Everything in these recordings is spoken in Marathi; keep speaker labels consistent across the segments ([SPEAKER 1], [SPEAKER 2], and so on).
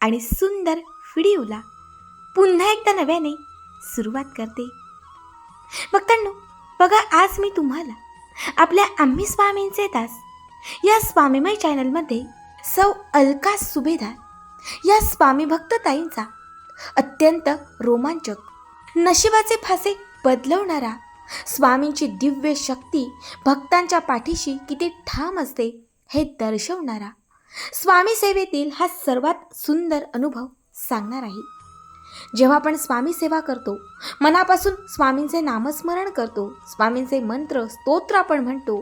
[SPEAKER 1] आणि सुंदर व्हिडिओला पुन्हा एकदा नव्याने सुरुवात करते. भक्तांनो बघा आज मी तुम्हाला आपल्या आम्ही स्वामींचे दास या स्वामीमय चॅनलमध्ये सौ अलका सुभेदार या स्वामी भक्तताईंचा अत्यंत रोमांचक नशिबाचे फासे बदलवणारा स्वामींची दिव्य शक्ती भक्तांच्या पाठीशी किती ठाम असते हे दर्शवणारा स्वामी सेवेतील हा सर्वात सुंदर अनुभव सांगणार आहे. जेव्हा आपण स्वामी सेवा करतो मनापासून स्वामींचे नामस्मरण करतो स्वामींचे मंत्र स्तोत्र आपण म्हणतो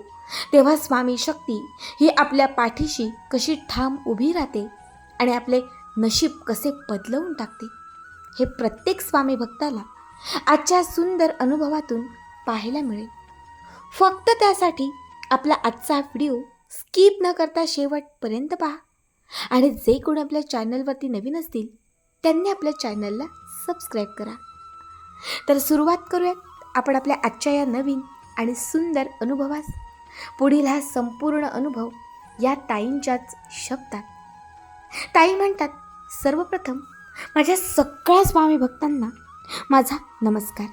[SPEAKER 1] तेव्हा स्वामी शक्ती ही आपल्या पाठीशी कशी ठाम उभी राहते आणि आपले नशीब कसे बदलवून टाकते हे प्रत्येक स्वामी भक्ताला आजच्या सुंदर अनुभवातून पाहायला मिळेल. फक्त त्यासाठी आपला आजचा व्हिडिओ स्किप न करता शेवटपर्यंत पहा. आणि जे कोण आपल्या चॅनलवरती नवीन असतील त्यांनी आपल्या चॅनलला सबस्क्राईब करा. तर सुरुवात करूयात आपण आपल्या आजच्या या नवीन आणि सुंदर अनुभवास. पुढील हा संपूर्ण अनुभव या ताईंच्याच शब्दात. ताई म्हणतात सर्वप्रथम माझ्या सगळ्या स्वामी भक्तांना माझा नमस्कार.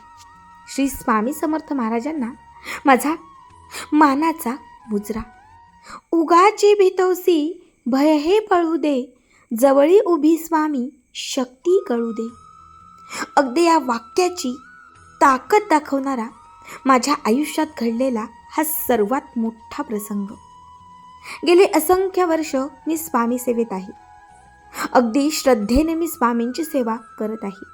[SPEAKER 1] श्री स्वामी समर्थ महाराजांना माझा मानाचा मुजरा. उगाची भितवसी भय हे पळू दे. जवळी उभी स्वामी शक्ती कळू दे. अगदी या वाक्याची ताकद दाखवणारा माझ्या आयुष्यात घडलेला हा सर्वात मोठा प्रसंग. गेले असंख्य वर्ष मी स्वामी सेवेत आहे. अगदी श्रद्धेने मी स्वामींची सेवा करत आहे.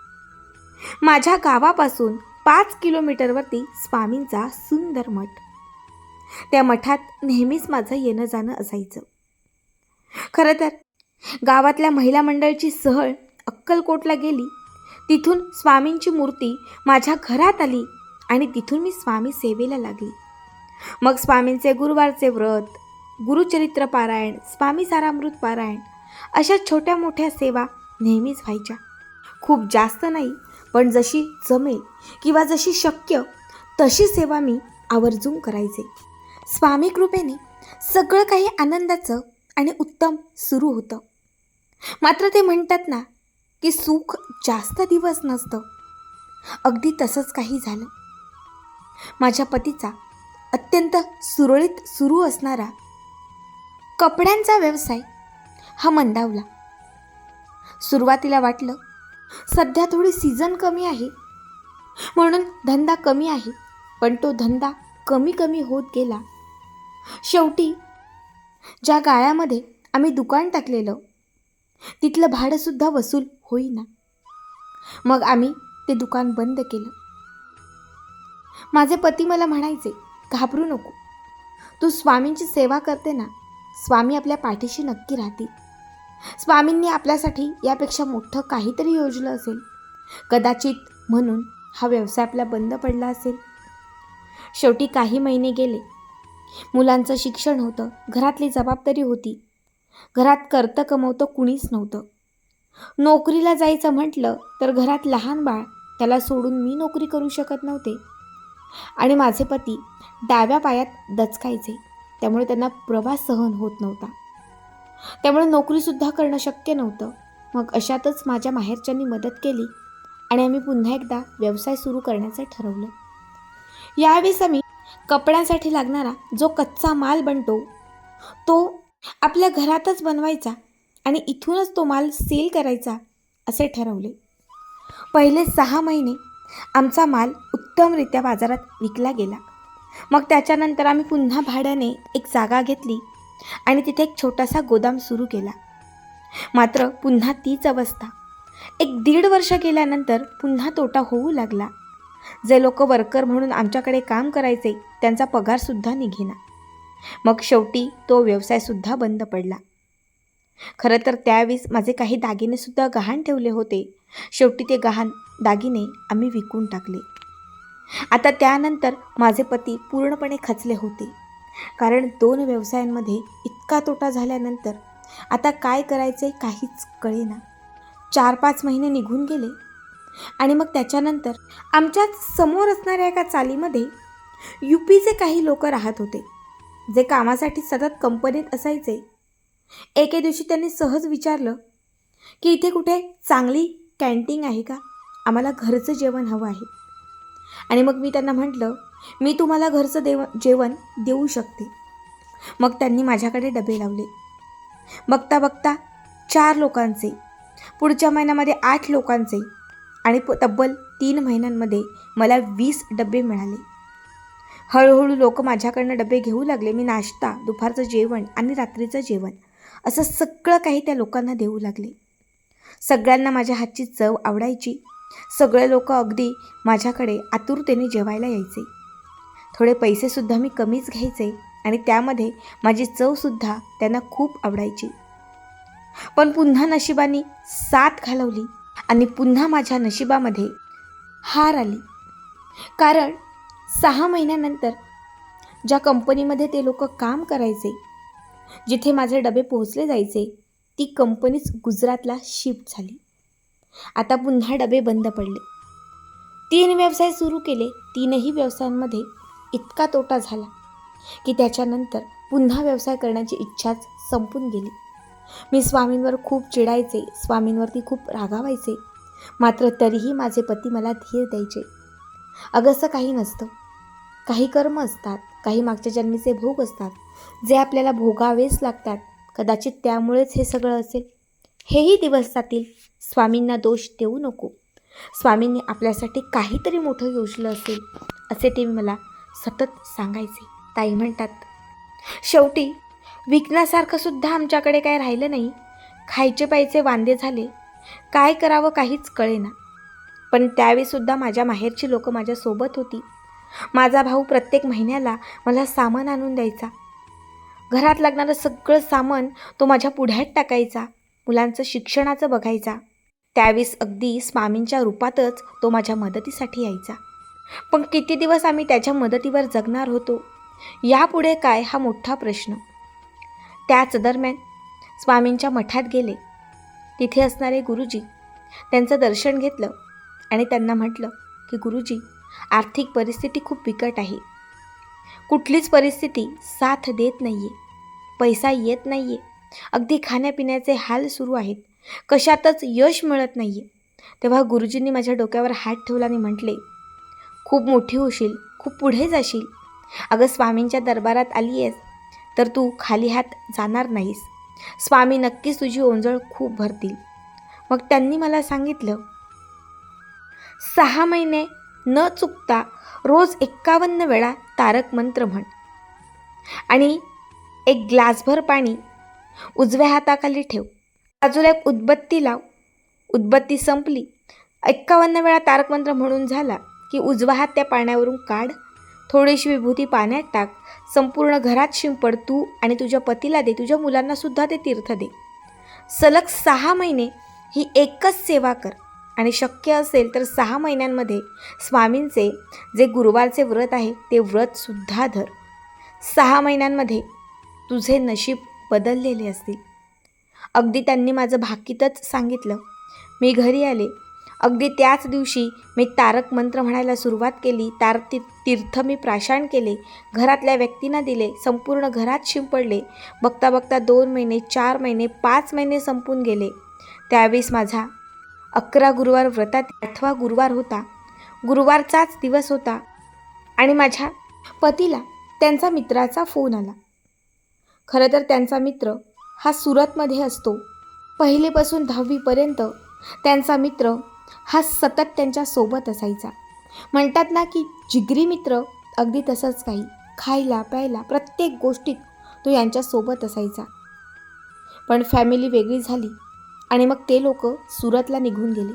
[SPEAKER 1] माझ्या गावापासून पाच किलोमीटरवरती स्वामींचा सुंदर मठ. त्या मठात नेहमीच माझं येणं जाणं असायचं. खरं तर गावातल्या महिला मंडळची सहल अक्कलकोटला गेली. तिथून स्वामींची मूर्ती माझ्या घरात आली आणि तिथून मी स्वामी सेवेला लागली. मग स्वामींचे गुरुवारचे व्रत गुरुचरित्र पारायण स्वामी सारामृत पारायण अशा छोट्या मोठ्या सेवा नेहमीच व्हायच्या. खूप जास्त नाही पण जशी जमेल किंवा जशी शक्य तशी सेवा मी आवर्जून करायचे. स्वामी कृपेने सगळं काही आनंदाचं आणि उत्तम सुरू होतं. मात्र ते म्हणतात ना की सुख जास्त दिवस नसतं. अगदी तसंच काही झालं. माझ्या पतीचा अत्यंत सुरळीत सुरू असणारा कपड्यांचा व्यवसाय हा मंदावला. सुरुवातीला वाटलं सध्या थोडी सीझन कमी आहे. म्हणून धंदा कमी आहे पण तो धंदा कमी कमी होत गेला. शेवटी ज्या गाळ्यामध्ये आम्ही दुकान टाकलेलं तिथलं भाडंसुद्धा वसूल होईना. मग आम्ही ते दुकान बंद केलं. माझे पती मला म्हणायचे घाबरू नको. तू स्वामींची सेवा करते ना स्वामी आपल्या पाठीशी नक्की राहतील. स्वामींनी आपल्यासाठी यापेक्षा मोठं काहीतरी योजलं असेल. कदाचित म्हणून हा व्यवसाय आपला बंद पडला असेल. शेवटी काही महिने गेले. मुलांचं शिक्षण होतं. घरातली जबाबदारी होती. घरात करतं कमवतं कुणीच नव्हतं. नोकरीला जायचं म्हटलं तर घरात लहान बाळ त्याला सोडून मी नोकरी करू शकत नव्हते. आणि माझे पती डाव्या पायात दचकायचे. त्यामुळे त्यांना प्रवास सहन होत नव्हता. त्यामुळे नोकरीसुद्धा करणं शक्य नव्हतं. मग अशातच माझ्या माहेरच्यांनी मदत केली आणि आम्ही पुन्हा एकदा व्यवसाय सुरू करण्याचं ठरवलं. यावेळेस आम्ही कपड्यांसाठी लागणारा जो कच्चा माल बनतो तो आपल्या घरातच बनवायचा आणि इथूनच तो माल सेल करायचा असे ठरवले. पहिले सहा महिने आमचा माल उत्तमरित्या बाजारात विकला गेला. मग त्याच्यानंतर आम्ही पुन्हा भाड्याने एक जागा घेतली आणि तिथे एक छोटासा गोदाम सुरू केला. मात्र पुन्हा तीच अवस्था. एक दीड वर्ष गेल्यानंतर पुन्हा तोटा होऊ लागला. जे लोक वर्कर म्हणून आमच्याकडे काम करायचे त्यांचा पगारसुद्धा निघेना. मग शेवटी तो व्यवसायसुद्धा बंद पडला. खरं तर त्यावेळेस माझे काही दागिनेसुद्धा गहाण ठेवले होते. शेवटी ते गहाण दागिने आम्ही विकून टाकले. आता त्यानंतर माझे पती पूर्णपणे खचले होते. कारण दोन व्यवसायांमध्ये इतका तोटा झाल्यानंतर आता काय करायचे काहीच कळेना. चार पाच महिने निघून गेले आणि मग त्याच्यानंतर आमच्याच समोर असणाऱ्या एका चालीमध्ये यू पीचे काही लोक राहत होते जे कामासाठी सतत कंपनीत असायचे. एके दिवशी त्यांनी सहज विचारलं की इथे कुठे चांगली कॅन्टीन आहे का? आम्हाला घरचं जेवण हवं आहे. आणि मग मी त्यांना म्हटलं मी तुम्हाला घरचं देव जेवण देऊ शकते. मग त्यांनी माझ्याकडे डबे लावले. बघता बघता चार लोकांचे पुढच्या महिन्यामध्ये आठ लोकांचे आणि प तब्बल तीन महिन्यांमध्ये मला वीस डबे मिळाले. हळूहळू लोक माझ्याकडनं डबे घेऊ लागले. मी नाश्ता दुपारचं जेवण आणि रात्रीचं जेवण असं सगळं काही त्या लोकांना देऊ लागले. सगळ्यांना माझ्या हातची चव आवडायची. सगळे लोक अगदी माझ्याकडे आतुरतेने जेवायला यायचे. थोडे पैसेसुद्धा मी कमीच घ्यायचे आणि त्यामध्ये माझी चवसुद्धा त्यांना खूप आवडायची. पण पुन्हा नशिबाने साथ घालवली. आणि पुन्हा माझ्या नशिबामध्ये हार आली. कारण सहा महिन्यानंतर ज्या कंपनीमध्ये ते लोक काम करायचे जिथे माझे डबे पोहोचले जायचे ती कंपनीच गुजरातला शिफ्ट झाली. आता पुन्हा डबे बंद पडले. तीन व्यवसाय सुरू केले. तीनही व्यवसायांमध्ये इतका तोटा झाला की त्याच्यानंतर पुन्हा व्यवसाय करण्याची इच्छाच संपून गेली. मी स्वामींवर खूप चिडायचे स्वामींवरती खूप रागावायचे. मात्र तरीही माझे पती मला धीर द्यायचे. अगं काही नसतं. काही कर्म असतात काही मागच्या जन्मीचे भोग असतात. जे आपल्याला भोगावेच लागतात. कदाचित त्यामुळेच हे सगळं असेल. हेही दिवस जातील. स्वामींना दोष देऊ नको. स्वामींनी आपल्यासाठी काहीतरी मोठं योजलं असेल असे ते मला सतत सांगायचे. ताई म्हणतात शेवटी विकण्यासारखं सुद्धा आमच्याकडे काय राहिलं नाही. खायचे प्यायचे वांदे झाले. काय करावं काहीच कळेना. पण त्यावेळीसुद्धा माझ्या माहेरची लोकं माझ्यासोबत होती. माझा भाऊ प्रत्येक महिन्याला मला सामान आणून द्यायचा. घरात लागणारं सगळं सामान तो माझ्या पुढ्यात टाकायचा. मुलांचं शिक्षणाचं बघायचा. त्यावेळेस अगदी स्वामींच्या रूपातच तो माझ्या मदतीसाठी यायचा. पण किती दिवस आम्ही त्याच्या मदतीवर जगणार होतो? यापुढे काय हा मोठा प्रश्न. त्याच दरम्यान स्वामींच्या मठात गेले. तिथे असणारे गुरुजी त्यांचं दर्शन घेतलं आणि त्यांना म्हटलं की गुरुजी आर्थिक परिस्थिती खूप बिकट आहे. कुठलीच परिस्थिती साथ देत नाही आहे पैसा येत नाही आहे अगदी खाण्यापिण्याचे हाल सुरू आहेत. कशातच यश मिळत नाही आहे तेव्हा गुरुजींनी माझ्या डोक्यावर हात ठेवला आणि म्हटले खूप मोठी होशील. खूप पुढे जाशील. अगं स्वामींच्या दरबारात आली आहेस तर तू खाली हात जाणार नाहीस. स्वामी नक्कीच तुझी ओंजळ खूप भरतील. मग त्यांनी मला सांगितलं सहा महिने न चुकता रोज एक्कावन्न वेळा तारक मंत्र म्हण. आणि एक ग्लासभर पाणी उजव्या हाताखाली ठेव. बाजूला एक उदबत्ती लाव. उदबत्ती संपली. एक्कावन्न वेळा तारक मंत्र म्हणून झाला की उजवा हात त्या पाण्यावरून काढ थोडीशी विभूती पाण्यात टाक. संपूर्ण घरात शिंपड तू आणि तुझ्या पतीला दे. तुझ्या मुलांनासुद्धा ते तीर्थ दे. सलग सहा महिने ही एकच सेवा कर. आणि शक्य असेल तर सहा महिन्यांमध्ये स्वामींचे जे गुरुवारचे व्रत आहे ते व्रतसुद्धा धर. सहा महिन्यांमध्ये तुझे नशीब बदललेले असतील. अगदी त्यांनी माझं भाकीतच सांगितलं. मी घरी आले. अगदी त्याच दिवशी मी तारक मंत्र म्हणायला सुरुवात केली. तार ती तीर्थ मी प्राशान केले. घरातल्या व्यक्तींना दिले. संपूर्ण घरात शिंपडले बघता बघता दोन महिने चार महिने पाच महिने संपून गेले. त्यावेळेस माझा अकरा गुरुवार व्रतात आठवा गुरुवार होता. गुरुवारचाच दिवस होता आणि माझ्या पतीला त्यांचा मित्राचा फोन आला. खरं तर त्यांचा मित्र हा सुरतमध्ये असतो. पहिलीपासून दहावीपर्यंत त्यांचा मित्र हा सतत त्यांच्यासोबत असायचा. म्हणतात ना की जिगरी मित्र अगदी तसंच काही. खायला प्यायला प्रत्येक गोष्टीत तो यांच्यासोबत असायचा. पण फॅमिली वेगळी झाली आणि मग ते लोक सुरतला निघून गेले.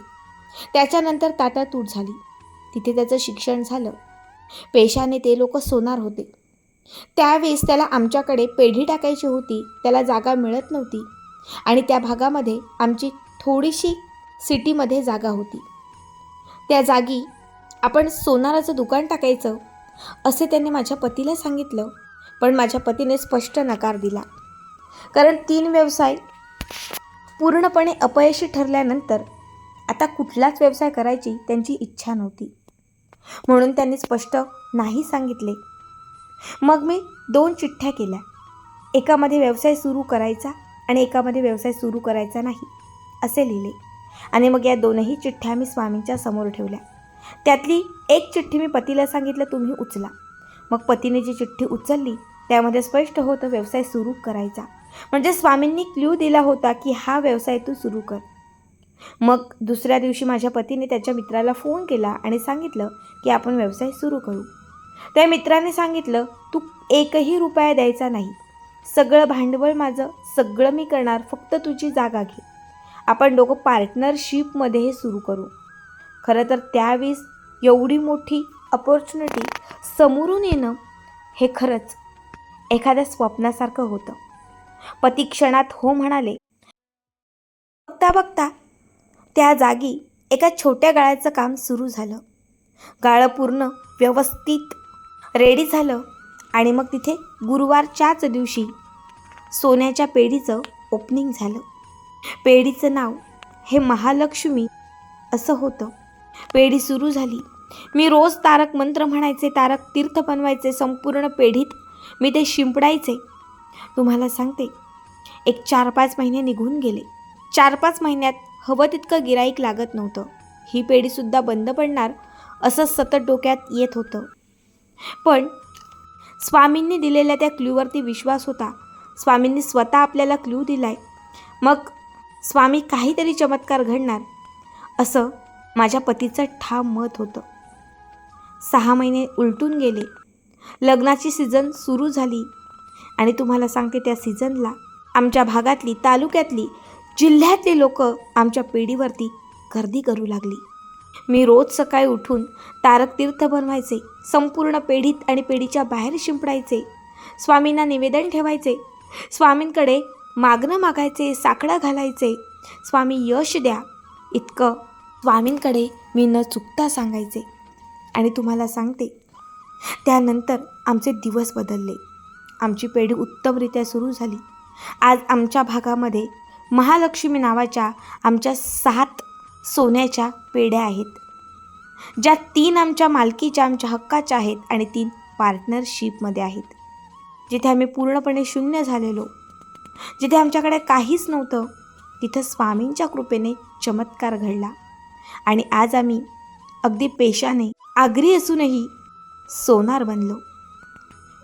[SPEAKER 1] त्याच्यानंतर ताटातूट झाली. तिथे त्याचं शिक्षण झालं. पेशाने ते लोक सोनार होते. त्यावेळेस त्याला आमच्याकडे पेढी टाकायची होती. त्याला जागा मिळत नव्हती आणि त्या भागामध्ये आमची थोडीशी सिटीमध्ये जागा होती. त्या जागी आपण सोनाराचं दुकान टाकायचं असे त्यांनी माझ्या पतीला सांगितलं. पण माझ्या पतीने स्पष्ट नकार दिला. कारण तीन व्यवसाय पूर्णपणे अपयशी ठरल्यानंतर आता कुठलाच व्यवसाय करायची त्यांची इच्छा नव्हती. म्हणून त्यांनी स्पष्ट नाही सांगितले. मग मी दोन चिठ्ठ्या केल्या. एकामध्ये व्यवसाय सुरू करायचा आणि एकामध्ये व्यवसाय सुरू करायचा नाही असे लिहिले. आणि मग या दोनही चिठ्ठ्या मी स्वामींच्या समोर ठेवल्या. त्यातली एक चिठ्ठी मी पतीला सांगितलं तुम्ही उचला. मग पतीने जी चिठ्ठी उचलली त्यामध्ये स्पष्ट होतं व्यवसाय सुरू करायचा. म्हणजे स्वामींनी क्ल्यू दिला होता की हा व्यवसाय तू सुरू कर. मग दुसऱ्या दिवशी माझ्या पतीने त्याच्या मित्राला फोन केला आणि सांगितलं की आपण व्यवसाय सुरू करू. त्या मित्राने सांगितलं तू एकही रुपया द्यायचा नाही. सगळं भांडवल माझं सगळं मी करणार फक्त तुझी जागा घे. आपण दोघं पार्टनरशिपमध्ये हे सुरू करू. खरं तर त्यावेळेस एवढी मोठी अपॉर्च्युनिटी समोरून येणं हे खरंच एखाद्या स्वप्नासारखं होतं. पती क्षणात हो म्हणाले बघता बघता त्या जागी एका छोट्या गाळ्याचं काम सुरू झालं. गाळं पूर्ण व्यवस्थित रेडी झालं आणि मग तिथे गुरुवारच्याच दिवशी सोन्याच्या पेढीचं ओपनिंग झालं. पेढीचं नाव हे महालक्ष्मी असं होतं. पेढी सुरू झाली. मी रोज तारक मंत्र म्हणायचे तारक तीर्थ बनवायचे संपूर्ण पेढीत मी ते शिंपडायचे. तुम्हाला सांगते एक चार पाच महिने निघून गेले. चार पाच महिन्यात हवं तितकं गिराईक लागत नव्हतं. ही पेढीसुद्धा बंद पडणार असं सतत डोक्यात येत होतं. पण स्वामींनी दिलेल्या त्या क्ल्यूवरती विश्वास होता. स्वामींनी स्वतः आपल्याला क्ल्यू दिलाय. मग स्वामी काहीतरी चमत्कार घडणार असं माझ्या पतीचं ठाम मत होतं. सहा महिने उलटून गेले. लग्नाची सीझन सुरू झाली. आणि तुम्हाला सांगते त्या सीझनला आमच्या भागातली तालुक्यातली जिल्ह्यातली लोक आमच्या पेढीवरती गर्दी करू लागली. मी रोज सकाळी उठून तारक तीर्थ बनवायचे संपूर्ण पेढीत आणि पेढीच्या बाहेर शिंपडायचे स्वामींना निवेदन ठेवायचे स्वामींकडे मागणं मागायचे साकडं घालायचे. स्वामी यश द्या. इतकं स्वामींकडे मी न चुकता सांगायचे. आणि तुम्हाला सांगते त्यानंतर आमचे दिवस बदलले. आमची पेढी उत्तमरित्या सुरू झाली. आज आमच्या भागामध्ये महालक्ष्मी नावाच्या आमच्या सात सोन्याच्या पेढ्या आहेत. ज्या तीन आमच्या मालकीच्या आमच्या हक्काच्या आहेत आणि तीन पार्टनरशिपमध्ये आहेत. जिथे आम्ही पूर्णपणे शून्य झालेलो. जिथे आमच्याकडे काहीच नव्हतं तिथं स्वामींच्या कृपेने चमत्कार घडला. आणि आज आम्ही अगदी पेशाने आगरी असूनही सोनार बनलो.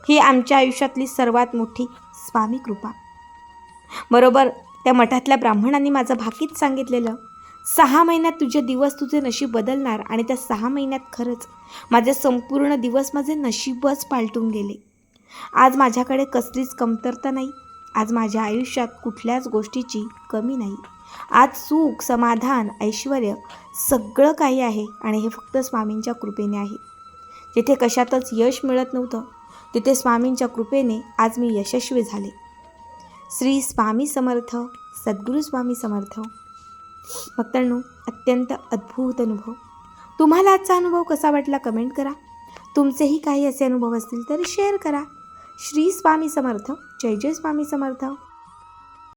[SPEAKER 1] ही आमच्या आयुष्यातली सर्वात मोठी स्वामी कृपा. बरोबर त्या मठातल्या ब्राह्मणांनी माझं भाकीत सांगितलेलं सहा महिन्यात तुझे दिवस तुझे नशीब बदलणार आणि त्या सहा महिन्यात खरंच माझे संपूर्ण दिवस माझे नशीबच पालटून गेले. आज माझ्याकडे कसलीच कमतरता नाही आज माझ्या आयुष्यात कुठल्याच गोष्टीची कमी नाही. आज सुख समाधान ऐश्वर सगळं काही आहे आणि हे फक्त स्वामींच्या कृपेने आहे. जिथे कशातच यश मिळत नव्हतं तिथे स्वामींच्या कृपेने आज मी यशस्वी झाले. श्री स्वामी समर्थ सद्गुरू स्वामी समर्थ. भक्तांनो अत्यंत अद्भुत अनुभव. तुम्हाला आजचा अनुभव कसा वाटला कमेंट करा. तुमचेही काही असे अनुभव असतील तर शेअर करा. श्री स्वामी समर्थ. जय जय स्वामी समर्थ.